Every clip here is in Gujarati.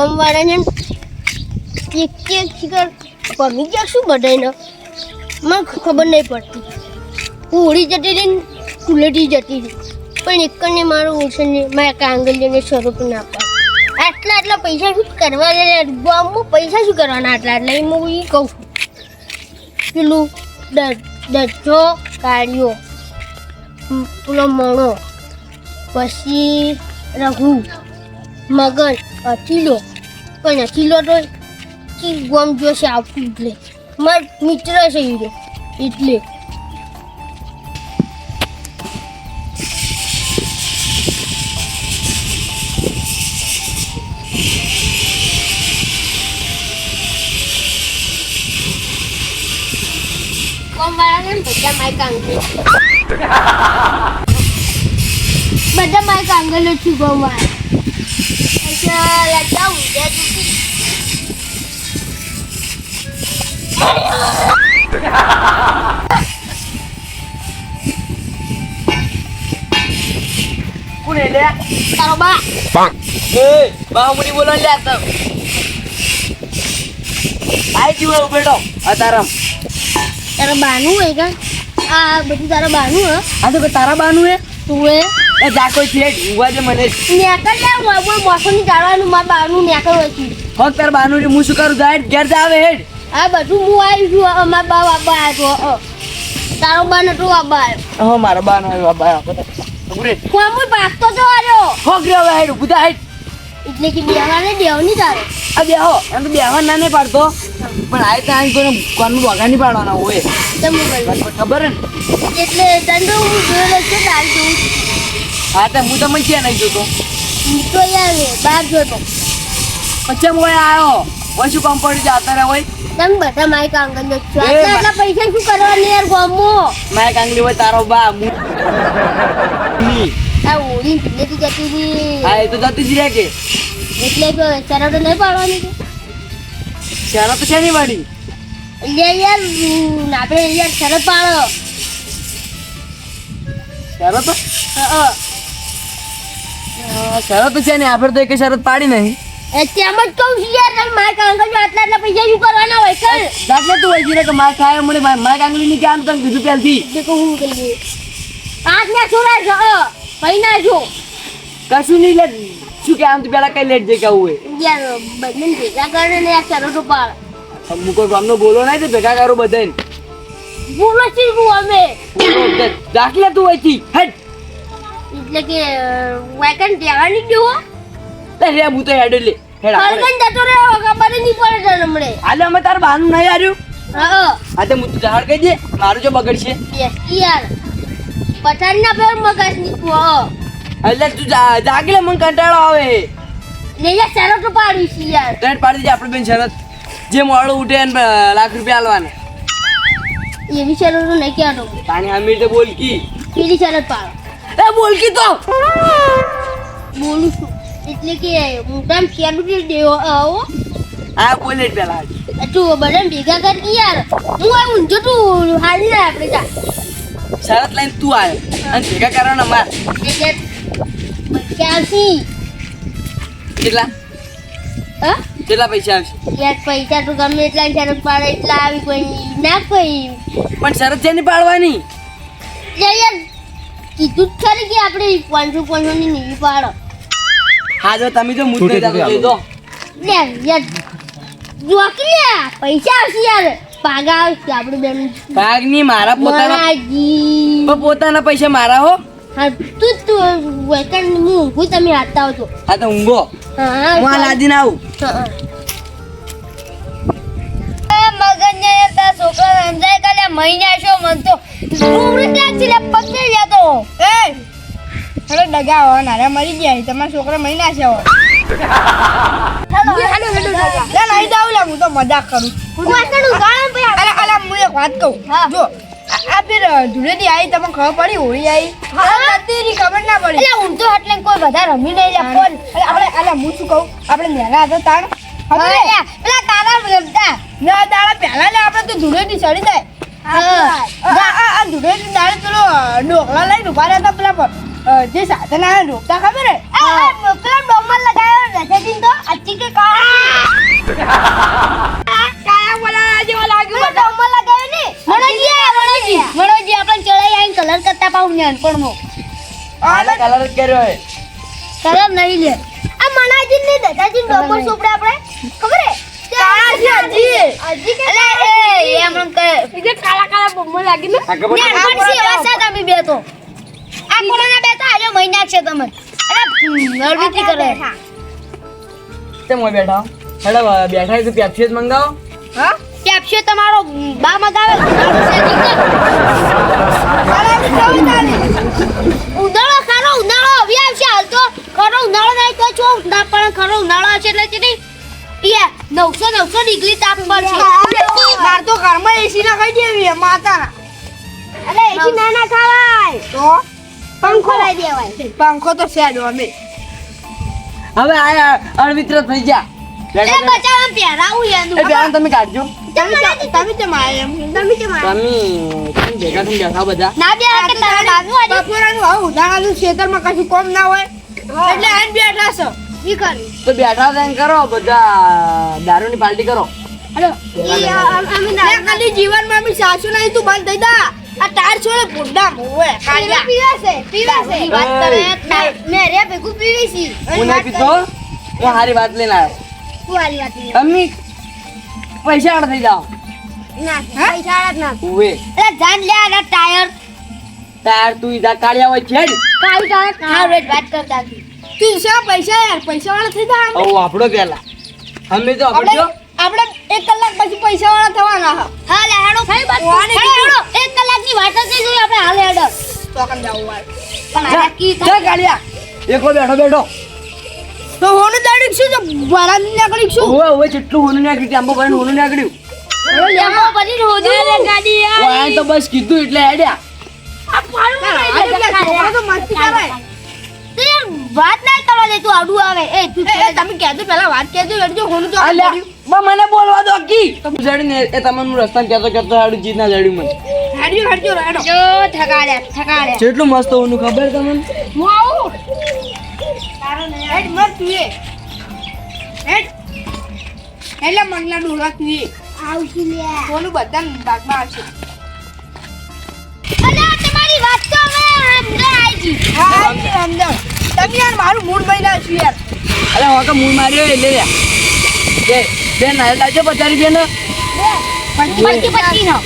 ઓળખ્યું આ ગોમવાળાને એક એક શિખર શું બધાને મને ખબર નહીં પડતી. હું ઉડી જતી રહી ને કુલેટી જતી રહી. પણ એકને મારું નહીં મારા કાંગલીને સ્વરૂપ ના પાડે. આટલા આટલા પૈસા શું કરવા ગામમાં પૈસા શું કરવાના? આટલા આટલા એ હું એ કહું છું. પેલું દજો કાઢ્યો. પેલો મણો. પછી રઘુ. મગન અચીલો પણ અચીલો તો કી ગમ જોશે આવતું એટલે? માર મિત્ર છે હીરો એટલે. બધા માય કાંગલો બધા માય કાંગલ છું ગોમ વાળા અચ્છા લતા ઊંધા દુખી કોને લે Bang. બા એ બાહુમની બોલો લે તો આઈ જીવો બેટો અતારમ તારા બાનું હે કા આ બધું તારા બાનું હે આ તો તારા બાનું હે તું એ એ જા કોઈ છે ઉવા દે મને. નેકર લે મોય જાળવાનું માર બાનું નેકર હોય છે. તાર બાનું હું શું કરું? જાય ઘેર જા આવે હેડ. આ બધું હું આવી છું અમાર બા બાબા આવ્યો તારો બા નતો બાબા આવ્યો. હા મારો બાનો આવ્યો બાબા ઉરે. કોમુય પાકતો તો આવ્યો હક રે હવે હેડ બુધા હેડ. એટલે કે બેવાને દેવ નહીં તારે. આ બેહો એમ તો બેવા ના નહીં પાડતો. પણ આ તો આઈ કોઈને કોનું વગા નહીં પાડવાના હોય. ખબર હે ને? એટલે દંડો હું જોયેલો છે તારી જોઉં હા તો હું તમને ક્યાં નહીં જોતો હું તો યાર બહાર જોતો પછી આવ્યો હોય શું કામ પડી જતા રહ્યા હોય. તમે બધા છો. આટલા પૈસા શું કરવાની યાર ગમો? માય કાંગલી હોય તારો બા હું આ ઓળી જિંદગી જતી હતી હા એ તો જતી જ રહે કે. એટલે કે શરતો નહીં પાડવાની કે? શાળા તો છે નહીં એટલે યાર આપણે યાર શરત પાડો. શરત. શરત છે ને આપણે તો એક શરત પાડી નહીં. તેમ જ કહું છું યાર તમે મારી કાંગલ આટલા આટલા પૈસા શું કરવાના હોય દાખલે તું હોય છે કે માર ખાય મળે માર કાંગલી ની ક્યાં તને કીધું પહેલથી દેખો હું કહીએ આઠ ના છોરા છો છો કશું નહીં લે શું કે આમ તો પેલા કઈ લેટ જઈ હોય? યાર બંને ભેગા કરે ને યાર શરતો પાડ અમુક કોઈ ગામનો બોલો નહીં તો ભેગા કરો બધાને બોલો છે હું અમે? દાખલે તું હોય હટ. એટલે કે વેકન દેવાની દેવો લે રે હું તો હેડ લે. હેડ. ફરકન જતો રે ખબર નહીં પડે તને હમણે. હાલે અમે તાર બાનું નહીં આર્યું હા હા. તો હું તું કહી દે મારું જો બગડશે યસ યાર પઠાણ ના પર મગજની તું એટલે તું જાગીલે જાગી મને કંટાળો આવે. લે યાર શરતો પાડી છે યાર. રેટ પાડી દે આપણે બેન શરત. જે મોડું ઉઠે એને લાખ રૂપિયા આલવાના. એવી શરતો નહીં કહેતો. અમીર તો બોલ બોલકી પેલી શરત પાડો. એ બોલકી તો. બોલું છું. એટલે કે મોટા શેરડું દેવો આવો? આ બોલે પેલા. તું બધા ભેગા કર કે યાર હું આ ઊંજો તું હાલી જાય આપણે જા શરત લઈને તું આવ્યો અને ભેગા કરવાનો માર પૈસા કેટલા? હા? કેટલા પૈસા આવશે? યાર પૈસા તો ગમે એટલા શરત પાડે એટલા આવી કોઈ ના કોઈ. પણ શરત જેની પાડવાની? યાર કીધું જ ખરી કે આપણે પાંચસો પાંચસો ની નીવી પાડો. હા જો તમે જો મુદ્દે જો. લે યાર જોકી લે પૈસા આવશે યાર. પાગા આવશે આપણે બેન. ભાગની મારા પોતાના પણ પોતાના પૈસા મારા હો. હા તું તું વેકન હું ઊંઘું તમે હાથતા આવજો. હા તો ઊંઘો. હા હું આ લાદીને આવું. હા. મગન તા છોકરા સમજાય કાલે મહિના છો મન તો ઉમરે ત્યાં છે પગ નહીં લેતો એ! હેલો ડગા હો નારા મરી ગયા તમારા છોકરા મહિના છે હવે હેલો હેલો હેલો લે નહીં જાવ લે હું તો મજાક કરું. વાસણ ઉગાડો ભઈ. અરે અરે હું એક વાત કહું. હા. જો આ આ ફેર ધૂળેટી આવી ખબર પડી? હોળી આવી હા. તેની ખબર ના પડી? હું તો એટલે કોઈ વધારે રમી નહીં લે ફોન. અરે આપણે અરે હું શું કહું? આપણે નેના હતા તાણ? પેલા તારા રમતા. ના દાડા પહેલા લે આપણે તો ધૂળેટી ચડી જાય. આ ધૂળેટી દાડે પેલો ડોકલા લઈને ઊભા રહેતા પેલા પર. જે સાધન આ રોકતા ખબર હે? પેલા ડોમર લગાવ્યો રજાજી તો અચ્છી કે કાળા? કાયા બોલા જેવો લાગ્યું ડોમર લગાવ્યો ને મણોજી મણોજી મણોજી આપણે ચડાઈ આવીને કલર કરતા પાઉં નાનપણમાં. આને કલર જ કર્યો હે કલર નહીં લે. આ મણાજી ને દાદાજી ડોમર સોપડે આપણે. ખબર હે? અલે એ એમ કાળા લાગી ને. છે? અનપણ સેવા છે તમે બે તો. આ કોરોના બે તો આજે મહિના છે તમે અરે નરવીથી કરે. તે મોય બેઠા? હેડો અ, બેઠા હોય તો પેપ્સી જ મંગાવો. હા? કેપ્સ્યો તમારો બા મગાવે ઉનાળો ખરો ઉનાળો આવી આવશે હાલ તો. ખરો ઉનાળો નહીં તો છો ના પણ ખરો ઉનાળો છે એટલે ચેટી નવસો નવસો ડિગ્રી તાપ પડશે માર તો ઘરમાં એસી ના ખાઈ દેવી માતાના. અરે એસી ના ના ખાવાય. તો? પંખો લઈ દેવાય. પંખો તો છે જો અમે. હવે આ અણમિત્ર થઈ જા એ. બચાવ પહેરાવું એ એનું. બેન તમે કાઢજો. તમે તમે ચમ એમ. તમે તમે તમે ભેગા થઈને બેઠા બધા? ના બે કે તારા બાજુ આજે? બપોરાનું આવું ઉદાહરણનું ખેતરમાં કશું કોમ ના હોય? એટલે આઈને બેઠા છો. ઈ કરી. તો બેઠા થઈને કરો બધા દારૂની પાર્ટી કરો. હેલો. ઈ અમે લે ખાલી જીવનમાં બી સાસુ નહીં તું બંધ થઈ જા. આ તાર છોડે બુడ్డా મોવે કાળિયા. પીવે છે વાત કરે તા- રે ભેગું પીવી હું નહીં પીતો? હું હારી વાત લઈને આવ્યો. તું આલી વાત નહીં. તમે પૈસા આડ થઈ જાઓ. ના પૈસા ના. ઉવે. અરે જાન લે ટાયર. તાર તું ઈદા હોય છે જ ટાયર કાઈ વાત કરતા હતી તું શા પૈસા યાર પૈસા વાળા થઈ જા ઓ આપણો પેલા. અમે તો આપણે આપણો એક કલાક પછી પૈસા વાળા થવાના હા. હા લે હેડો. બાત કોને હેડો. એક કલાકની વાત જ જોઈ આપણે. હાલ હેડો. તો કન જાવું વાર પણ આ કી જા કાઢ્યા એકો બેઠો બેઠો. તો હોને દાડી શું? છે ભરા નીકળી શું? ઓય ઓય જેટલું હોનું નાખ્યું ટેમ્પો ભરીને હોનું નાખ્યું લેમો પછી રોજો લે ગાડી ઓય તો બસ કીધું એટલે હેડ્યા. આ પાડું તો મસ્તી કરે તે વાત ના કરવા દે તું આડું આવે. એ તું તમે કહેજો પહેલા વાત કહેજો એટલે હું તો અલ્યા બા મને બોલવા દો કી? તો જડીને એ તમને રસ્તા કહેતો કહેતો આડું જીત ના જડ્યું મને. હાડ્યો હાડ્યો રાડો જો થકાડે થકાડે કેટલું મસ્ત હોનું ખબર તમને? હું આવું? હેડ મત તું એ. હેડ. એટલે મંગલા ડોલા તું એ. આવશે લે. હોનું બધા ભાગમાં આવશે. તમારી વાત તો હવે અંદર આવી ગઈ. હા અંદર. તમે યાર મારું મૂડ બની છું યાર. અરે હવે તો મૂડ માર્યો એટલે લ્યા બે બે નાયલ લાવજો પચાસ રૂપિયાનો પચી પચી નો.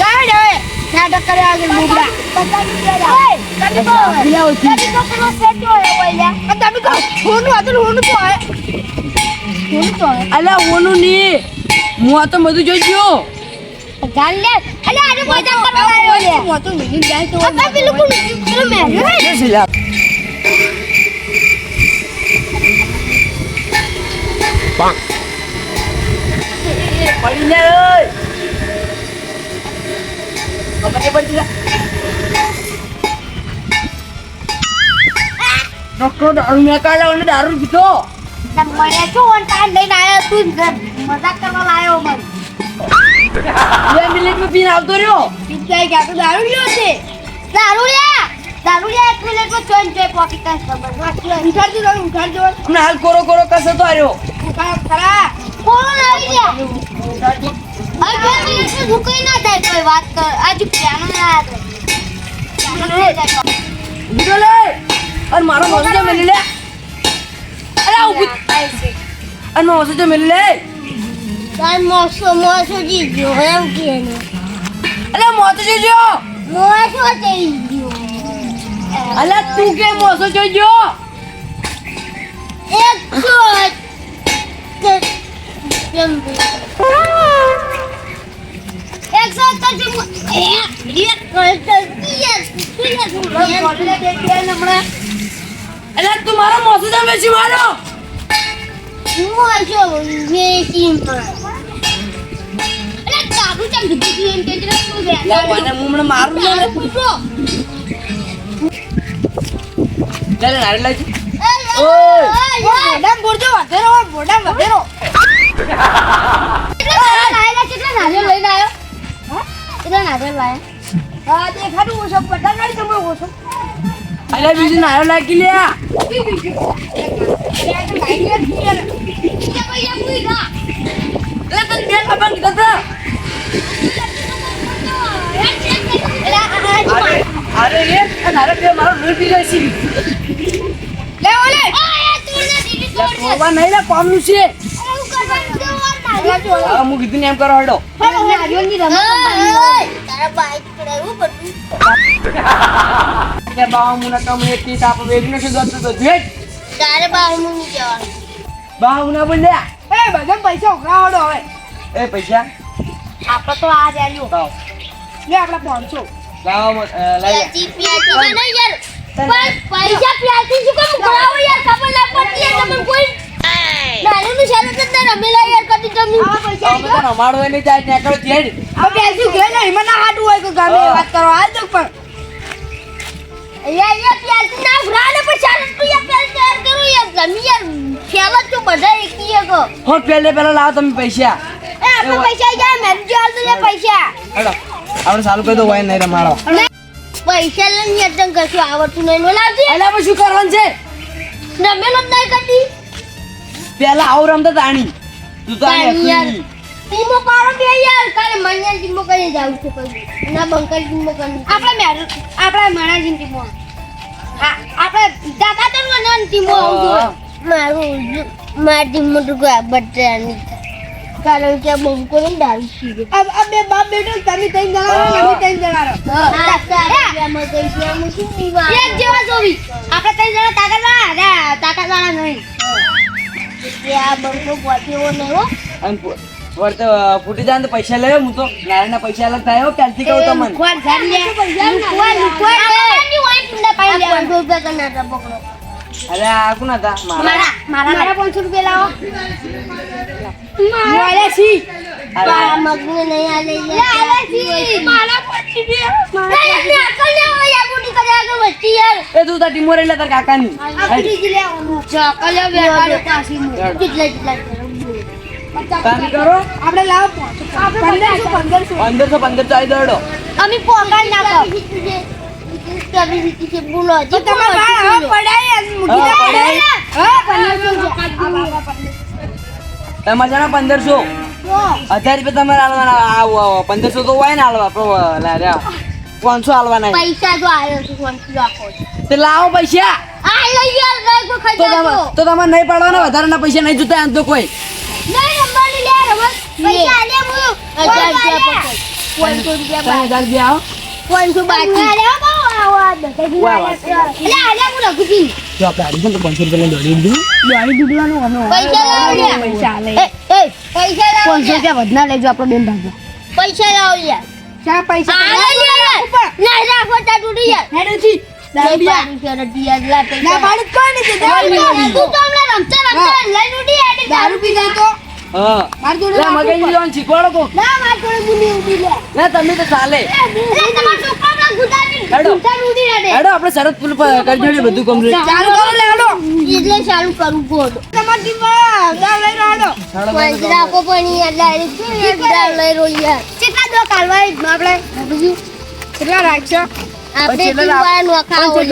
ગાડ હવે નાટક કરે આગળ મૂગડા તમે તો તમે તો પેલો સેટો હે બોલ્યા. આ તમે કહો હોનું હતું હોનું તો હે હોનું તો હે અલ્યા ઓનું ની. હું આ તો બધું જોઈ ગયો જાન લે. અલે આજે મજા કરવા આવ્યો લે. હું તો નહીં જાય તો પેલું પેલું મેર્યો હે શું છે લ્યા? પડી ઓય. ખબર લે. ડોક્ટર દારૂ મેં કાઢ્યો અને દારૂ પીધો. મને શું ઓન ટાઈમ લઈને આયો તું મજાક કરવા લાયો મને બે મિનિટમાં પીને આવતો રહ્યો. કે આ તો દારૂ લ્યો છે. દારૂ લે. દારૂ લે એક મિનિટમાં ચોઈન ચોઈ પોકી કાઢ ખબર ઉઠાડજો ઉઠાડજો. હમણાં હાલ કોરો કોરો કસો તો આવ્યો ખરા. કોણ આવી ગયા અરે મિનિટમાં ઝુકાઈ ના થાય કોઈ વાત કર. આજ પ્યાનો ના આવે જાય લે અને મારો મોસો મેલી લે. અરે ઊભી. અને મારો મોસો મેલી લે. તાર મોસો મોસો જી એમ કે અરે મોસો જો મોસો થઈ ગયો. અલે તું કે મોસો જોજો એક શોટ તો મારો મોસો તો વેચી મારો મારું બોડા વધેરો લાયા અરે બીજું નાયો લાગી લે અરે તો. રે આ બે મારો લોહી પી જાય છે લે ઓલે કોવા નહીં લે કોમનું છે હું કીધું ને એમ કરો હડો. બાવા મુના કમ એક તીસ આપો છે દોસ્તો તો જેટ બાવા મુના બોલ્યા એ બધા પૈસા ઉઘરાવડો હવે. એ પૈસા? આપણે તો આ જ આવ્યો લે આપણે પાંચસો. લાવો પૈસા શું કામ ઉઘરાવો યાર? ખબર ના પડતી તમને કોઈ નાનું શાળા તો ના રમેલા યાર કદી તમે અમે તો રમાડો એને જાય ને જેડ. હવે બેસી ગયા ને એમાં હાટું હોય કે ગમે વાત કરો હાલ દો પણ. યાર યાર પ્યાસી ના ઉઘરાવો પણ શાળા તો યાર પ્યાસ તૈયાર કરો યાર તમે યાર ખેલા તો બધા એકી એક. હો પહેલે પહેલા લાવો તમે પૈસા. એ આપણે પૈસા જાય મેં જો આલ લે પૈસા. હડો. આપણે ચાલુ કરી દો હોય નહીં રમાડો. પૈસા લઈને કશું આવડતું નહીં શું કરવાનું છે? રમેલો જ નહીં કદી. પહેલા આવું રમતા તાણી. તું તો તાણી યાર. ટીમો પાડો બે યાર. કાલે મણિયાર ટીમો કરી જાવ છે કોઈ ના બંકર ટીમો કરી આપણે મેર આપણે મણાજી ટીમો આપણે દાદા તો ના ટીમો આવજો. મારું મારી ટીમો તો કોઈ બટરાની કારણ કે બંકો ને દારૂ પીવે અબ અબ બે બાપ બેટો તમે તઈ જણા રહો ને અમે ત્રણ જણા રહો. એક જેવા જોવી. આપણે તઈ જણા તાકાત વાળા તાકાત વાળા નહીં આ બંકો પહોંચ્યો નહીં હો. અ, ફૂટી જાય તો પૈસા લે હું તો નારાયણના પૈસા અલગ થાય હો પહેલથી કહું તમને. કોણ લે લે 500 કના અરે આ કોણ હતા? મારા. મારા મારા પાંચસો રૂપિયા લાવો. મારા. છી. મારા મગને નહીં આલે યાર. મારા પાંચસો રૂપિયા. મારા અકલ ને હોય યાર મોટી કર્યા કે વસ્તી યાર. એ તું તાર ટીમો રહેલા તાર કાકાની. આપણી જ લેવાનું ચકલે બેઠા પાછી કેટલા કેટલા કામ કરો. આપણે લાવો પંદરસો પંદરસો. પંદરસો પંદર ચાલી દોડો. અમે પોકાળ નાખો. કભી છે બોલો તો તમે બાર હવે પડાય મૂકી દે હા પંદરસો તમારે જણા પંદરસો. હજાર રૂપિયા તમારે હાલવાના. આવો આવો. પંદરસો તો હોય ને હાલવા. પણ લાર્યા પાંચસો હાલવાના પૈસા જો આવ્યો છે. ફોનથી રાખો તે લાવો પૈસા. તો તમે નહીં પાડવાના વધારાના પૈસા નહીં જોતા એમ તો કોઈ. પૈસા રૂપિયા આવો. બાકી. વધના લેજો આપણે બેન ભાગો પૈસા લાવ લે ચા પૈસા યાર નહીં રાખો તા તૂટી યાર હેડો છી ના યાર ના દારૂ પી જાય તો હા. મારી જોડે લે મગજ જોવાનું શીખવાડો કો ના માર જોડે બુની ઉડી લે. ના તમે તો ચાલે તમારા ઉડી હેડો આપણે શરત પૂરું પ- કરી જોડીએ બધું કમ્પ્લીટ ચાલુ કરો લે હેડો. એટલે ચાલુ કરું ગોડ તમારી ટીમમાં દારૂ લઈને હેડો. પાંચ રાખો પણ યાર ડાયરેક્ટ શું લઈ રહ્યો યાર. કેટલા દો કાલવા આપણે. બીજું કેટલા રાખશો? આપણે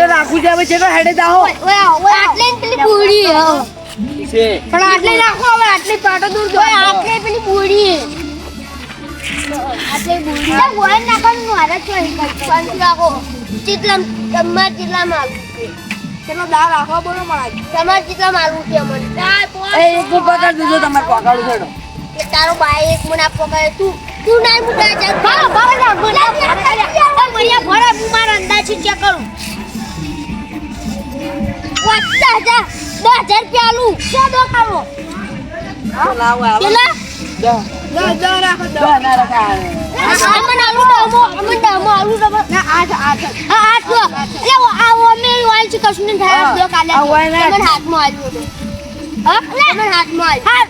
રાખવું છે હવે જેટલો હેડે દાહો આટલે ને પેલી હો. છે પણ આટલે રાખો હવે આટલી પાટો દૂર દો ઓય આટલે પેલી બુડી આટલે બુડી તો વોય નાખવાનું મારા છો પાંચ રાખો. ચિતલા તમાર ચિતલા માલ રાખો બોલો મારા તમાર ચિતલા માલું છે મને એ એક પકડ દીધો તમારે પકડું છેડો કે તારો બાઈ એક મને કહે તું તું ના મુડા જા ભારો ભારો ના બોલા મરિયા ભરા હું મારા અંદાજ ચેક કરું. પચાસ હજાર. દસ હજાર રૂપિયા આલું દો કાઢો લાવો. આવો કેટલા જા. દો દો રાખો દો ના રખા. અમન આલુ ડમો અમન ડમો આલુ ડમો ના આઠ આઠ. આ આઠ દો એટલે આ અમે વાલ છે કશું ને થાય દો કાલે. અમન હાથમાં હા અમન હાથમાં હા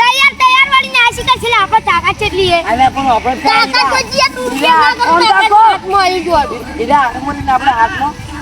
તૈયાર તૈયાર વાળી ને આશી કરશે આપણે તાકાત કેટલી હે અલ્યા પણ આપણે તાકાત બચી તું રૂપિયા ના કરો ઓમ તાકાત તાકો. હાથમાં આલ્યું જોડું ઈદા આપણે હાથમાં.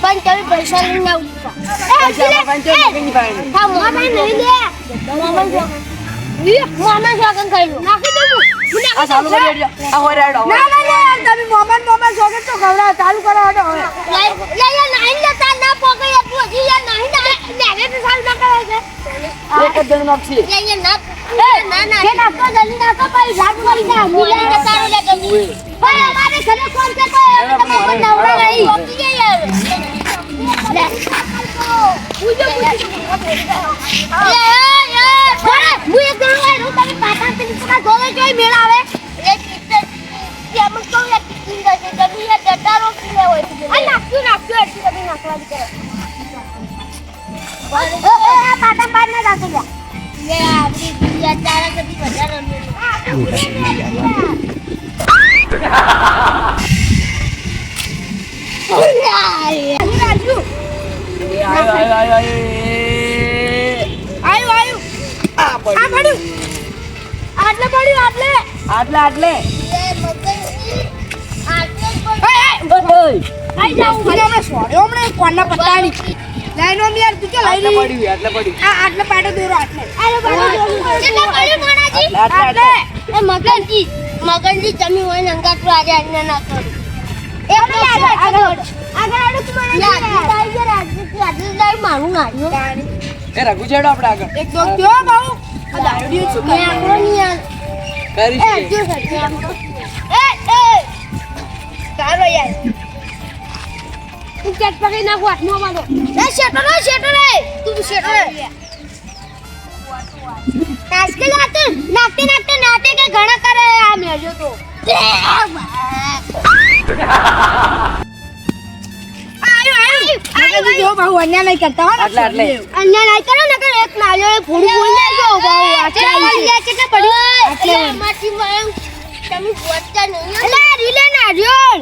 પણ તમે પૈસા લઈને પાસે. હા મામા નાખી દઉં આ ચાલુ કરી આ હોય રેડો, ના ના ના યાર તમે મોબાઈલ મોબાઈલ શોખે તો ખવડાવો ચાલુ કરો હટો હવે યા યા નાઈન જતા ના પોકે યા હજી યા નાઈન ના લેગે સાલ ના કરે છે એક જ જણ નાખશે. યા યા ના ના ના કે નાખતો જલ્દી નાખતો પછી રાત મરી જા મિલા ને તારો લે ગમી ભાઈ અમારે ઘરે ફોન કે તો તમે મારે નવરા નહીં પોકી યાર લે પૂજો પૂજો લે યાર હું એક હું થી નીચે જોઈ મેળ આવે. એ કિસ્સે કે અમુક તો યા કિસ્સે જશે તમે યા ડટારો પીલે હોય આ નાખ્યું નાખ્યું એટલી બધી નાખવા દી કરે એ એ આ પાટા પાડ ના રાખો લે લે આપણી યા ચારા કદી વધારે રાજુ આયો, આયો, આયો, આયો. આયુ આયુ. આ આ પડ્યું. પડ્યું આટલે? પડ્યું આટલે આટલે આટલે. મગનજી તમે હોય ને અંગાત આજે ના કરો. એ રઘુ છેડો આપડે આગળ. એક દો કયો યાર કરીશ એ કે. ઘણા કરે આ મેજો તો અન્યા નહીં કરતા. અન્ય નહીં કરો ને કે એક નાળિયો ફૂડી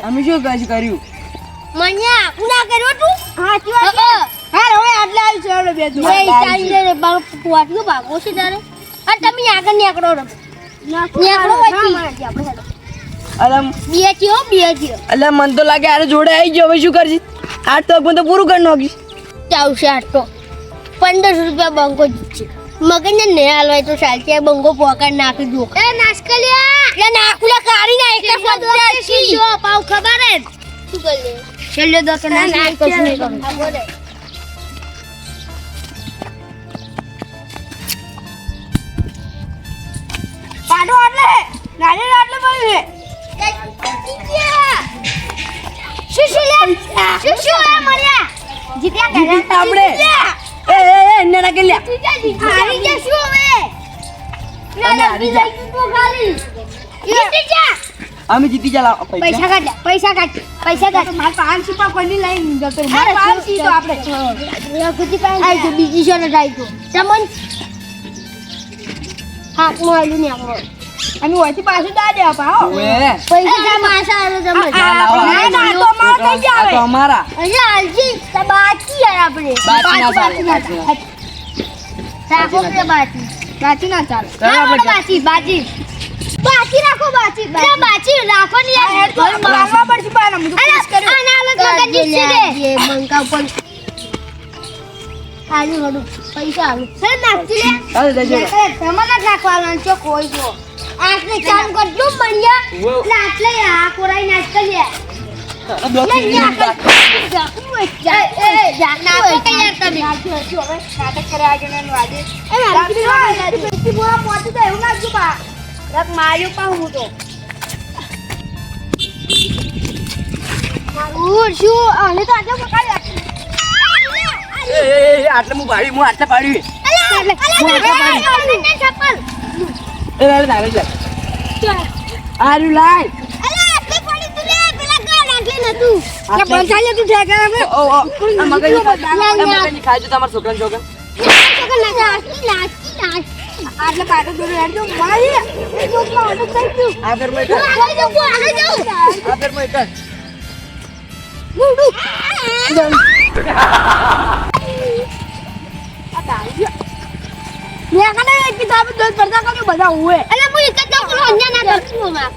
અમે શું કર્યું? મન્યા ના કર્યું તું હાચી વાત હાલ હવે આટલે આવી ચાલો બે તું એ ચાલી રે બાળ કુવાટનો ભાગો છે તારે. આ તમે આગળ નીકળો રે નીકળો વચ્ચે. અરે બે અલે મન તો લાગે આરે જોડે આવી ગયો હવે શું કરજી આઠ તો તો પૂરું કરી નાખીશ. ચાવશે તો. પંદરસો રૂપિયા બંકો જીતશે મગજને ને હાલવાય તો ચાલશે બંગો પોકાડ નાખી દો. એ નાસ્કલિયા એ નાખુલા કાઢી ના એક પચાસ જો પાવ ખબર હે શું કરી છેલ્લે દો તો ના નાખ કશું નહીં પાડો આટલે. આટલે પડ્યું શું શું લે? શું શું આ જીત્યા આપણે એ એ એ એને ના કે લ્યા હારી ગયા શું હવે? અમે હારી ગયા. તો ખાલી. જીતી જા. અમે જીતી જા લાવો પૈસા. કાઢ પૈસા કાઢ પૈસા કાઢ. માર પાંચ રૂપિયા કોની લઈને જતો. મારે પાંચ તો આપણે. આઈ તો બીજી શરત જાય તો. ચમન. હાથમાં આવેલું ને આપણો અમે ઓછી પાછું દા દે પા હો. ઓએ પૈસા માસા આલો ચમન ના, ના, તો અમારો થઈ આ તો અમારા. અરે આલજી તો બાકી યાર આપણે. ના બાકી ના બાકી રાખો કે બાકી બાકી ના ચાલે રાખો બાકી બાકી બાકી રાખો બાકી બાકી બાકી રાખો ને યાર મારવા પડશે પણ આને બધું અલા, ફિક્સ કર્યું. આના અલગ મગજ જીતશે રે. બંકા ઉપર આલુ હડું, પૈસા આલુ. હે, નાખજી લે. ચાલો જજો તમારે જ છો કોઈ જો. આટલે ચાલુ કરજો, બળિયા. એટલે આટલે આ કોરાઈ નાખ કર. માર્યો પા હું તો. શું? આને તો આજે પકડી. એ એ આટલે હું પાડી હું આટલે પાડી અલા, હું આટલે પાડી. એ લાય લાય ચાલ. આર્યુ લાય અલા, આટલે પડી તું લે, પેલા આટલે નતું. એટલે બંધાઈ લે તું ઠેકા રાખે. ઓ ઓ મગજ મગજ ખાજો તમારા છોકરા છોકરા નાચી, નાચી, નાચી. આટલે પાટો દોરી હેડજો. મારી. એ જોતમાં આટલું થઈ ગયું. આ ફેર મેં આગળ જાઉં, આગળ જાઉં. આ ફેર મેં કર ડું, ડું. મેં કને કિતાબ દોત પડતા કર્યું બધા હુએ એટલે હું એક જ ચકલો અહીંયા ના કરશું માં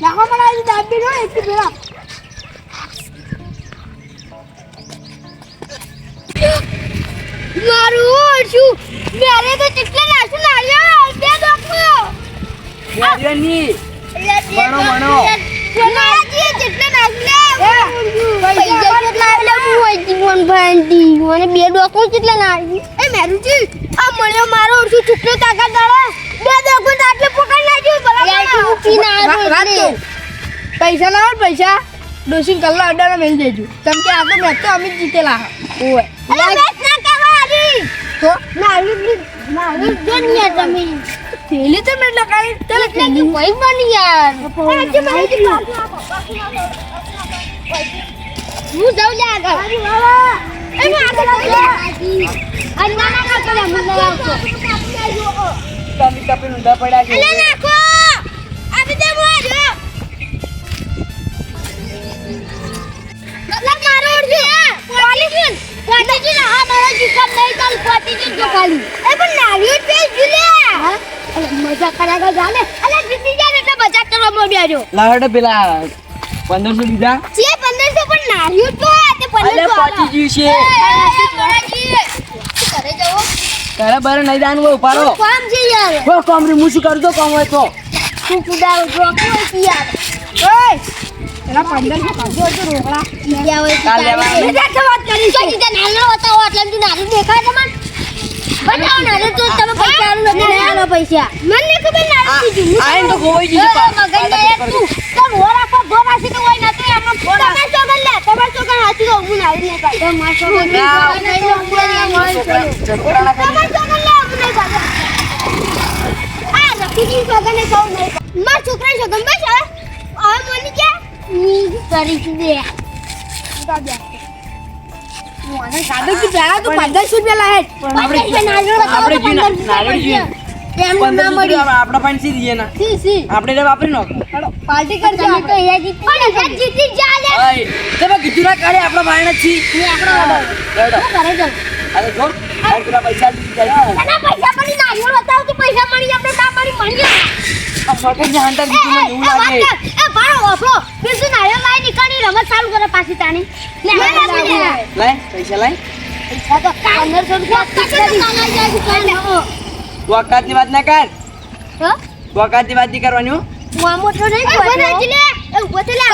નાખો મને આજે દાબી નો એક પેલા મારું શું મેરે તો ચીટલા નાશું નાલ્યો બે નાશું પૈસા કેટલા હું ભાંડી મને બે ડોકલો કેટલા નાખી એ મેરુજી આ મને મારો શું ચૂકલો તાકા દાડા. બે ડોકલો આટલે પકડ પૈસા ના હોય પૈસા? ડોસીન કલ્લો અડાના મેલ દેજો. કેમ કે આ તો મેચ તો અમે જીતેલા ઓય ના તો મારું મારું દુનિયા તમે. થેલી તો મેં લગાડી ચાલ એટલે કે વહી બની યાર. આજે મારી હું જાઉં લે આગળ. આગળ મને તમે કપી ઊંધા પડ્યા છે. નાખો જીકમ નહીં ચાલ પોલીસ જો ખાલી. એ પણ નારિયો પે જુલે અલે મજા કરાગા જાને અલે જીતી જાય એટલે મજાક કરવા મો બેજો લાવડે પેલા પંદરસો બીજા છે 1500 પણ નારિયો તો તે અલે 1500 પહોંચી ગયું છે. ઘરે જવો તારે બારે નહીં દાન ઉપાડો કામ છે યાર. હો શું કરું તો કોમ હોય તો. તું કુદાવ યાર. ઓય! એલા પંદરસો કાઢો તો રોકડા. બીજા હોય કાલ લેવા આવે. તો વાત કરી છે કે નાનો બતાવો એટલે તું નાનું દેખાય તમને બતાવો નાનું તો તમે પૈસા આલો નથી આલો પૈસા. મને ખબર નાનું કીધું આ તો ગોવાઈ ગયું મગન ને તું. તમ હોરા કો ગોરા છે તો હોય ના એમનો ફોડા તમે ચોગન લે તમે ચોગન હાચી તો હું નાનું ને કાઢ તમાર ચોગન લે તમાર ચોગન લે હું નહીં કાઢ આ રખીજી ચોગન કહું નહીં માર છોકરા ચોગન બસ હવે. મને કે ની કરી દે મને પેલા તો પંદરસો રૂપિયા આપણે આપણે રૂપિયા આપણે પાંચ સી દઈએ ના આપણે વાપરી નો પાર્ટી તમે તો જીતી પણ અહીંયા જીતી જા લે અય તમે કીધું ના કાઢે આપણા ભાઈને જ છી ને આપણો પૈસા જાય પૈસા મળી આપણે ના મળી મળી મને એવું લાગે વાપરો બીજું નારિયેળ લાઈ નીકળી રમત ચાલુ કરે પાછી તાણી લે લે પૈસા લાય પૈસા તો 1500 રૂપિયા તું અકાતની વાત ના કર હો તું અકાતની વાત નહીં કરવાની હો મામો તો નહીં કોઈ લે ઊભો તો લે.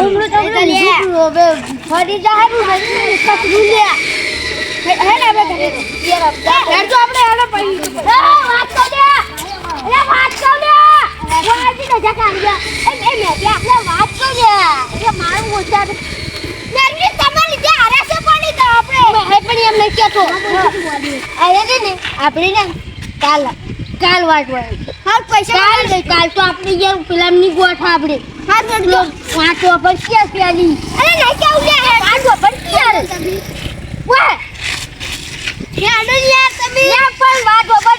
ઉમરો તો લે હવે ફરી જા હે ને કસરું લે હે ને આપણે ઘરે યાર યાર તો આપણે આને પૈસા વાત તો દે એ વાત તો દે વાજી ન જા કાઢ્યા એ એ કે આપણે વાત તો દે મારું મોટા નરવી તમારી હારે છે પડી તો આપણે હે પણ એમ નહીં કેતો અરે આપણે ને કાલ કાલ વાટવા હા પૈસા કાલ કાલ તો આપણે યાર પેલા ની ગોઠ આપણે હા. તો પાંચ પર ક્યાં પેલી અરે નહીં કેવું લે પાંચ પર ક્યાં વાહ યાર તમે યાર પણ વાંચો બાબા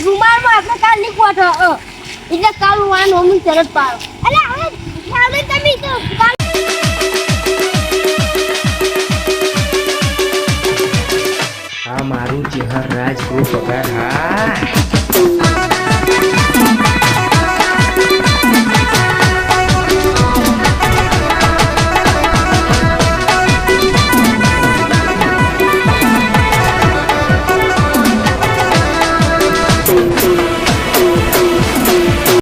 રૂમાલમાં કાલની ગોઠ એટલે કાલ વાન હોમી શરત પાડો. એટલે હવે હવે તમે તો. આ મારું ચેહર રાજ હા.